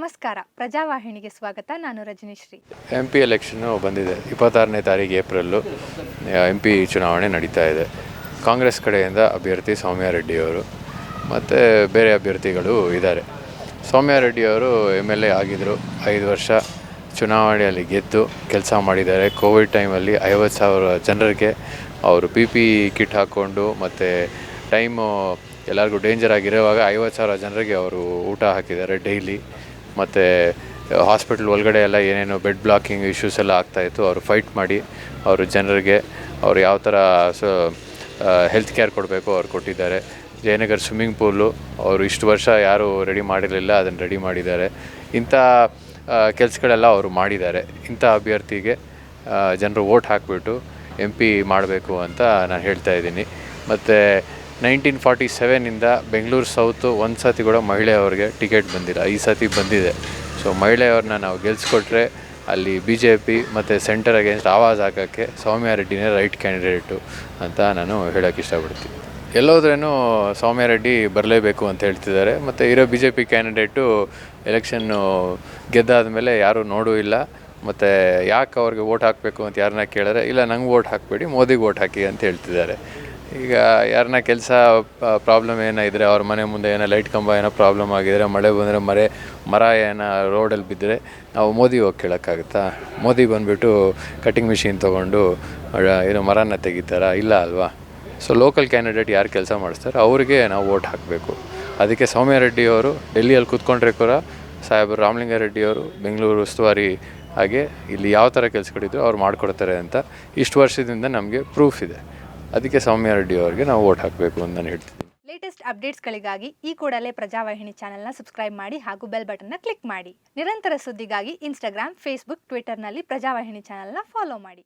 ನಮಸ್ಕಾರ. ಪ್ರಜಾವಾಹಿನಿಗೆ ಸ್ವಾಗತ. ನಾನು ರಜನಿಶ್ರೀ. ಎಂ ಪಿ ಎಲೆಕ್ಷನ್ನು ಬಂದಿದೆ. ಇಪ್ಪತ್ತಾರನೇ ತಾರೀಕು ಏಪ್ರಿಲ್ಲು ಎಂ ಪಿ ಚುನಾವಣೆ ನಡೀತಾ ಇದೆ. ಕಾಂಗ್ರೆಸ್ ಕಡೆಯಿಂದ ಅಭ್ಯರ್ಥಿ ಸೌಮ್ಯಾರೆಡ್ಡಿಯವರು ಮತ್ತು ಬೇರೆ ಅಭ್ಯರ್ಥಿಗಳು ಇದ್ದಾರೆ. ಸೌಮ್ಯಾರೆಡ್ಡಿಯವರು ಎಂ ಎಲ್ ಎ ಆಗಿದ್ದರು ಐದು ವರ್ಷ ಚುನಾವಣೆಯಲ್ಲಿ ಗೆದ್ದು ಕೆಲಸ ಮಾಡಿದ್ದಾರೆ. ಕೋವಿಡ್ ಟೈಮಲ್ಲಿ ಐವತ್ತು ಸಾವಿರ ಜನರಿಗೆ ಅವರು ಪಿ ಪಿ ಕಿಟ್ ಹಾಕ್ಕೊಂಡು, ಮತ್ತು ಟೈಮು ಎಲ್ಲರಿಗೂ ಡೇಂಜರ್ ಆಗಿರೋವಾಗ ಐವತ್ತು ಸಾವಿರ ಜನರಿಗೆ ಅವರು ಊಟ ಹಾಕಿದ್ದಾರೆ ಡೈಲಿ ಮತ್ತು ಹಾಸ್ಪಿಟ್ಲ್ ಒಳಗಡೆ ಎಲ್ಲ ಏನೇನು ಬೆಡ್ ಬ್ಲಾಕಿಂಗ್ ಇಶ್ಯೂಸ್ ಎಲ್ಲ ಆಗ್ತಾಯಿತ್ತು ಅವರು ಫೈಟ್ ಮಾಡಿ, ಅವರು ಜನರಿಗೆ, ಅವರು ಯಾವ ಥರ, ಸೊ ಹೆಲ್ತ್ ಕೇರ್ ಕೊಡಬೇಕು ಅವ್ರು ಕೊಟ್ಟಿದ್ದಾರೆ. ಜಯನಗರ್ ಸ್ವಿಮ್ಮಿಂಗ್ ಪೂಲು ಅವರು ಇಷ್ಟು ವರ್ಷ ಯಾರೂ ರೆಡಿ ಮಾಡಿರಲಿಲ್ಲ, ಅದನ್ನು ರೆಡಿ ಮಾಡಿದ್ದಾರೆ. ಇಂಥ ಕೆಲಸಗಳೆಲ್ಲ ಅವರು ಮಾಡಿದ್ದಾರೆ. ಇಂಥ ಅಭ್ಯರ್ಥಿಗೆ ಜನರು ವೋಟ್ ಹಾಕಿಬಿಟ್ಟು ಎಂ ಪಿ ಮಾಡಬೇಕು ಅಂತ ನಾನು ಹೇಳ್ತಾ ಇದ್ದೀನಿ. ಮತ್ತು ನೈನ್ಟೀನ್ ಫಾರ್ಟಿ ಸೆವೆನಿಂದ ಬೆಂಗಳೂರು ಸೌತು ಒಂದು ಸತಿ ಕೂಡ ಮಹಿಳೆಯವ್ರಿಗೆ ಟಿಕೆಟ್ ಬಂದಿಲ್ಲ. ಈ ಸತಿ ಬಂದಿದೆ. ಸೊ ಮಹಿಳೆಯವ್ರನ್ನ ನಾವು ಗೆಲ್ಸ್ಕೊಟ್ರೆ ಅಲ್ಲಿ ಬಿ ಜೆ ಪಿ ಮತ್ತು ಸೆಂಟರ್ ಅಗೇನ್ಸ್ಟ್ ಆವಾಜ್ ಹಾಕೋಕ್ಕೆ ಸೌಮ್ಯ ರೆಡ್ಡಿನೇ ರೈಟ್ ಕ್ಯಾಂಡಿಡೇಟು ಅಂತ ನಾನು ಹೇಳೋಕ್ಕೆ ಇಷ್ಟಪಡ್ತೀನಿ. ಎಲ್ಲೋದ್ರೂ ಸೌಮ್ಯ ರೆಡ್ಡಿ ಬರಲೇಬೇಕು ಅಂತ ಹೇಳ್ತಿದ್ದಾರೆ. ಮತ್ತು ಇರೋ B J P candidate election ಗೆದ್ದಾದ ಮೇಲೆ ಯಾರೂ ನೋಡೂ ಇಲ್ಲ. ಮತ್ತು ಯಾಕೆ ಅವ್ರಿಗೆ ವೋಟ್ ಹಾಕಬೇಕು ಅಂತ ಯಾರನ್ನ ಕೇಳಿದ್ರೆ, ಇಲ್ಲ, ನಂಗೆ ವೋಟ್ ಹಾಕಬೇಡಿ, ಮೋದಿಗೆ ವೋಟ್ ಹಾಕಿ ಅಂತ ಹೇಳ್ತಿದ್ದಾರೆ. ಈಗ ಯಾರನ್ನ ಕೆಲಸ ಪ್ರಾಬ್ಲಮ್ ಏನೋ ಇದ್ದರೆ ಅವ್ರ ಮನೆ ಮುಂದೆ ಏನೋ ಲೈಟ್ ಕಂಬ ಏನೋ ಪ್ರಾಬ್ಲಮ್ ಆಗಿದ್ರೆ, ಮಳೆ ಬಂದರೆ ಮರೆ, ಮರ ಏನೋ ರೋಡಲ್ಲಿ ಬಿದ್ದರೆ ನಾವು ಮೋದಿ ಹೋಗಿ ಕೇಳೋಕ್ಕಾಗುತ್ತಾ? ಮೋದಿ ಬಂದುಬಿಟ್ಟು ಕಟಿಂಗ್ ಮಿಷಿನ್ ತೊಗೊಂಡು ಏನೋ ಮರನ ತೆಗಿತಾರಾ? ಇಲ್ಲ ಅಲ್ವಾ? ಸೊ ಲೋಕಲ್ ಕ್ಯಾಂಡಿಡೇಟ್ ಯಾರು ಕೆಲಸ ಮಾಡಿಸ್ತಾರೆ, ಅವರಿಗೆ ನಾವು ವೋಟ್ ಹಾಕಬೇಕು. ಅದಕ್ಕೆ ಸೌಮ್ಯ ರೆಡ್ಡಿ ಅವರು ಡೆಲ್ಲಿಯಲ್ಲಿ ಕೂತ್ಕೊಂಡ್ರೆ ಕೂಡ ರೆಡ್ಡಿ ರಾಮಲಿಂಗಾರೆಡ್ಡಿಯವರು ಬೆಂಗಳೂರು ಉಸ್ತುವಾರಿ ಹಾಗೆ ಇಲ್ಲಿ ಯಾವ ಥರ ಕೆಲಸಗಳಿದ್ರು ಅವ್ರು ಮಾಡಿಕೊಡ್ತಾರೆ ಅಂತ ಇಷ್ಟು ವರ್ಷದಿಂದ ನಮಗೆ ಪ್ರೂಫ್ ಇದೆ. ಅದಕ್ಕೆ ಸೌಮ್ಯ ರೆಡ್ಡಿ ಅವರಿಗೆ ನಾವು ಓಟ್ ಹಾಕಬೇಕು ಅಂತ ನಾನು ಹೇಳ್ತೀನಿ. ಲೇಟೆಸ್ಟ್ ಅಪ್ಡೇಟ್ಸ್ಗಳಿಗಾಗಿ ಈ ಕೂಡಲೇ ಪ್ರಜಾವಾಹಿನಿ ಚಾನೆಲ್ನ ಸಬ್ಸ್ಕ್ರೈಬ್ ಮಾಡಿ ಹಾಗೂ ಬೆಲ್ ಬಟನ್ನ ಕ್ಲಿಕ್ ಮಾಡಿ. ನಿರಂತರ ಸುದ್ದಿಗಾಗಿ ಇನ್ಸ್ಟಾಗ್ರಾಮ್ ಫೇಸ್ಬುಕ್ ಟ್ವಿಟರ್ನಲ್ಲಿ ಪ್ರಜಾವಾಹಿನಿ ಚಾನೆಲ್ನ ಫಾಲೋ ಮಾಡಿ.